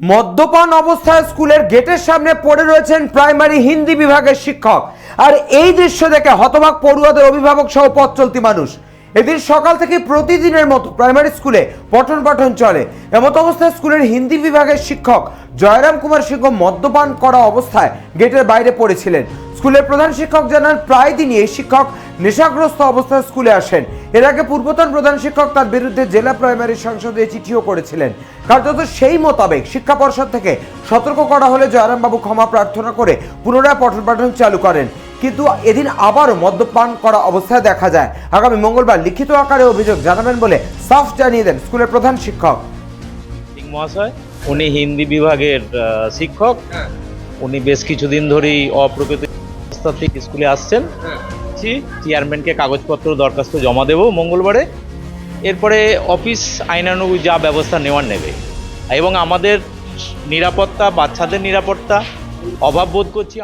মদ্যপান অবস্থায় স্কুলের গেটের সামনে পড়ে রয়েছেন প্রাইমারি হিন্দি বিভাগের শিক্ষক। আর এই দৃশ্য দেখে হতবাক পড়ুয়াদের অভিভাবক সহ পথ চলতি মানুষ। এদিন সকাল থেকে প্রতিদিনের মতো প্রাইমারি স্কুলে পঠন পাঠন চলে। এমত অবস্থায় স্কুলের হিন্দি বিভাগের শিক্ষক জয়রাম কুমার সিংহ মদ্যপান করা অবস্থায় গেটের বাইরে পড়েছিলেন। স্কুলের প্রধান শিক্ষক জানান, প্রায় দিনই এই শিক্ষক নেশাগ্রস্ত অবস্থায় স্কুলে আসেন। এর আগে পূর্বতন প্রধান শিক্ষক তার বিরুদ্ধে জেলা প্রাইমারি সংসদে চিঠিও করেছিলেন। কার্যত সেই মোতাবেক শিক্ষা পর্ষদ থেকে সতর্ক করা হলে জয়রামবাবু ক্ষমা প্রার্থনা করে পুনরায় পঠন পাঠন চালু করেন। কিন্তু এদিন আবারও মদ্যপান করা অবস্থায় দেখা যায়। আগামী মঙ্গলবার লিখিত আকারে অভিযোগ জানাবেন বলে সাফ জানিয়ে দেন স্কুলের প্রধান শিক্ষক। মহাশয়, উনি হিন্দি বিভাগের শিক্ষক। উনি বেশ কিছুদিন ধরেই অপ্রকৃত থেকে স্কুলে আসছেন চেয়ারম্যানকে কাগজপত্র দরখাস্ত জমা দেবো মঙ্গলবারে এরপরে অফিস আইনানুগ যা ব্যবস্থা নেওয়ার নেবে এবং আমাদের নিরাপত্তা, বাচ্চাদের নিরাপত্তা অভাব বোধ করছি।